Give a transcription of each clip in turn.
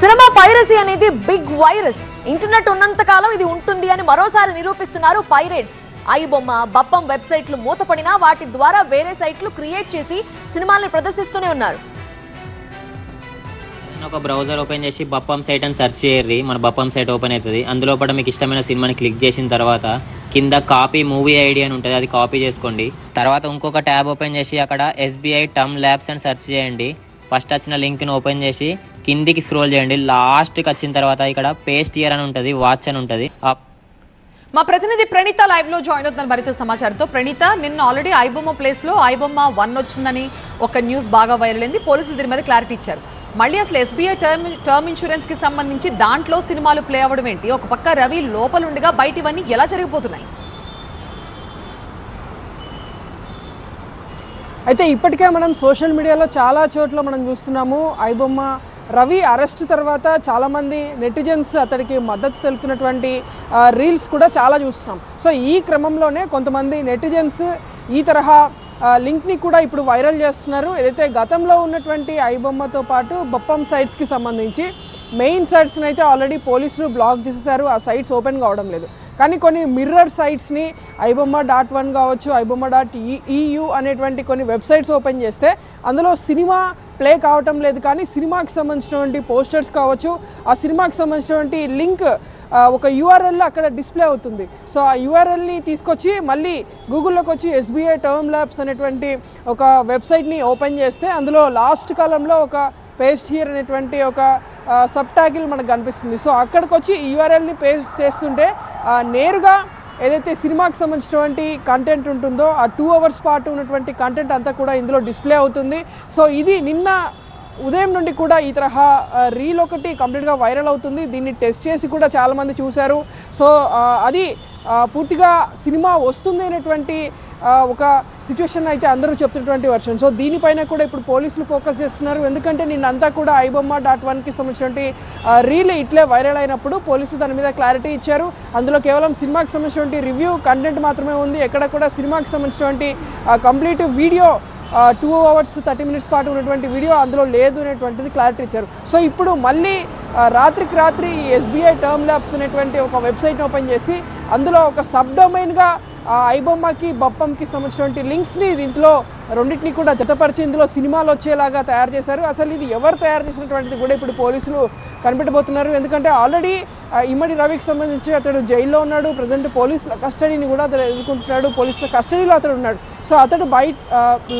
Cinema piracy అనేది big virus. Internet ఉన్నంత కాలం ఇది ఉంటుంది అని మరోసారి నిరూపిస్తున్నారు పైరేట్స్. ఐ బొమ్మ బప్పం వెబ్సైట్లు మూతపడినా వాటి ద్వారా వేరే సైట్లు క్రియేట్ చేసి సినిమాల్ని ప్రదర్శిస్తూనే ఉన్నారు. ఒక బ్రౌజర్ ఓపెన్ చేసి బప్పం సైట్ అని సెర్చ్ చేయర్రి. మన బప్పం సైట్ ఓపెన్ అవుతుంది. అందులో కూడా మీకు ఇష్టమైన సినిమాని క్లిక్ చేసిన తర్వాత కింద కాపీ మూవీ ఐడి అని ఉంటుంది. అది కాపీ చేసుకోండి. తర్వాత ఇంకొక ట్యాబ్ ఓపెన్ చేసి అక్కడ ఎస్బీఐ టర్మ్ ల్యాబ్స్ అని సెర్చ్ చేయండి. ఫస్ట్ వచ్చిన లింక్ని ఓపెన్ చేసి కిందికి స్క్రోల్ చేయండి. లాస్ట్కి వచ్చిన తర్వాత ఇక్కడ పేస్ట్ ఇయర్ అని ఉంటుంది వాచ్ అని ఉంటుంది. మా ప్రతినిధి ప్రణీత లైవ్లో జాయిన్ అవుతున్న మరింత సమాచారంతో. ప్రణీత నిన్న ఆల్రెడీ ఐబొమ్మ ప్లేస్లో ఐబొమ్మ వన్ వచ్చిందని ఒక న్యూస్ బాగా వైరల్ అయింది. పోలీసులు దీని మీద క్లారిటీ ఇచ్చారు. మళ్ళీ అసలు ఎస్బీఐ టర్మ్ టర్మ్ ఇన్సూరెన్స్కి సంబంధించి దాంట్లో సినిమాలు ప్లే అవ్వడం ఏంటి? ఒక పక్క రవి లోపలుండగా బయట ఇవన్నీ ఎలా జరిగిపోతున్నాయి? అయితే ఇప్పటికే మనం సోషల్ మీడియాలో చాలా చోట్ల మనం చూస్తున్నాము. ఐబొమ్మ రవి అరెస్ట్ తర్వాత చాలామంది నెటిజన్స్ అతడికి మద్దతు తెలుపుతున్నటువంటి రీల్స్ కూడా చాలా చూస్తున్నాం. సో ఈ క్రమంలోనే కొంతమంది నెటిజన్స్ ఈ తరహా లింక్ని కూడా ఇప్పుడు వైరల్ చేస్తున్నారు. ఏదైతే గతంలో ఉన్నటువంటి ఐబొమ్మతో పాటు బొప్పం సైట్స్కి సంబంధించి మెయిన్ సైట్స్ని అయితే ఆల్రెడీ పోలీసులు బ్లాక్ చేసేసారు. ఆ సైట్స్ ఓపెన్ కావడం లేదు. కానీ కొన్ని మిర్రర్ సైట్స్ని ఐబొమ్మ డాట్ వన్ కావచ్చు ఐబొమ్మ డాట్ ఈయు అనేటువంటి కొన్ని వెబ్సైట్స్ ఓపెన్ చేస్తే అందులో సినిమా ప్లే కావటం లేదు. కానీ సినిమాకి సంబంధించినటువంటి పోస్టర్స్ కావచ్చు ఆ సినిమాకి సంబంధించినటువంటి లింక్ ఒక యూఆర్ఎల్ అక్కడ డిస్ప్లే అవుతుంది. సో ఆ యూఆర్ఎల్ని తీసుకొచ్చి మళ్ళీ గూగుల్లోకి వచ్చి ఎస్బీఐ టర్మ్ ల్యాబ్స్ అనేటువంటి ఒక వెబ్సైట్ని ఓపెన్ చేస్తే అందులో లాస్ట్ కాలంలో ఒక పేస్ట్ హియర్ అనేటువంటి ఒక సబ్ ట్యాగిల్ మనకు కనిపిస్తుంది. సో అక్కడికి వచ్చి యూఆర్ఎల్ని పేస్ట్ చేస్తుంటే నేరుగా ఏదైతే సినిమాకి సంబంధించినటువంటి కంటెంట్ ఉంటుందో ఆ టూ అవర్స్ పాటు ఉన్నటువంటి కంటెంట్ అంతా కూడా ఇందులో డిస్ప్లే అవుతుంది. సో ఇది నిన్న ఉదయం నుండి కూడా ఈ తరహా రీల్ ఒకటి కంప్లీట్గా వైరల్ అవుతుంది. దీన్ని టెస్ట్ చేసి కూడా చాలామంది చూశారు. సో అది పూర్తిగా సినిమా వస్తుంది అనేటువంటి ఒక సిచ్యువేషన్ అయితే అందరూ చెప్తున్నటువంటి వర్షన్. సో దీనిపైన కూడా ఇప్పుడు పోలీసులు ఫోకస్ చేస్తున్నారు. ఎందుకంటే నిన్నంతా కూడా ఐబొమ్మ డాట్ వన్కి సంబంధించినటువంటి రీల్ ఇట్లే వైరల్ అయినప్పుడు పోలీసులు దాని మీద క్లారిటీ ఇచ్చారు. అందులో కేవలం సినిమాకి సంబంధించినటువంటి రివ్యూ కంటెంట్ మాత్రమే ఉంది. ఎక్కడ కూడా సినిమాకి సంబంధించినటువంటి complete video two hours thirty minutes పాటు ఉన్నటువంటి వీడియో అందులో లేదు అనేటువంటిది క్లారిటీ ఇచ్చారు. సో ఇప్పుడు మళ్ళీ రాత్రికి రాత్రి ఎస్బీఐ టర్మ్ ల్యాబ్స్ అనేటువంటి ఒక వెబ్సైట్ ఓపెన్ చేసి అందులో ఒక సబ్ డొమైన్గా ఐబొమ్మకి బప్పంకి సంబంధించినటువంటి లింక్స్ని దీంట్లో రెండింటిని కూడా జతపరిచి ఇందులో సినిమాలు వచ్చేలాగా తయారు చేశారు. అసలు ఇది ఎవరు తయారు చేసినటువంటిది కూడా ఇప్పుడు పోలీసులు కనిపెట్టబోతున్నారు. ఎందుకంటే ఆల్రెడీ ఇమ్మడి రవికి సంబంధించి అతడు జైల్లో ఉన్నాడు. ప్రజెంట్ పోలీసుల కస్టడీని కూడా అతడు ఎదుర్కొంటున్నాడు. పోలీసుల కస్టడీలో అతడు ఉన్నాడు. సో అతడు బయట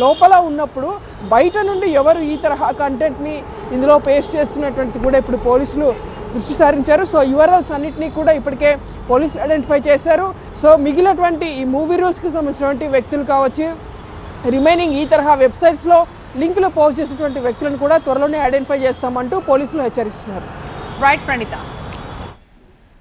లోపల ఉన్నప్పుడు బయట నుండి ఎవరు ఈ తరహా కంటెంట్ని ఇందులో పేస్ట్ చేస్తున్నటువంటిది కూడా ఇప్పుడు పోలీసులు దృష్టి సారించారు. సో యువరల్స్ అన్నింటినీ కూడా ఇప్పటికే పోలీసులు ఐడెంటిఫై చేశారు. సో మిగిలినటువంటి ఈ మూవీ రూల్స్కి సంబంధించినటువంటి వ్యక్తులు కావచ్చు రిమైనింగ్ ఈ తరహా వెబ్సైట్స్లో లింకులు పోస్ట్ చేసినటువంటి వ్యక్తులను కూడా త్వరలోనే ఐడెంటిఫై చేస్తామంటూ పోలీసులు హెచ్చరిస్తున్నారు. రైట్ ప్రణీత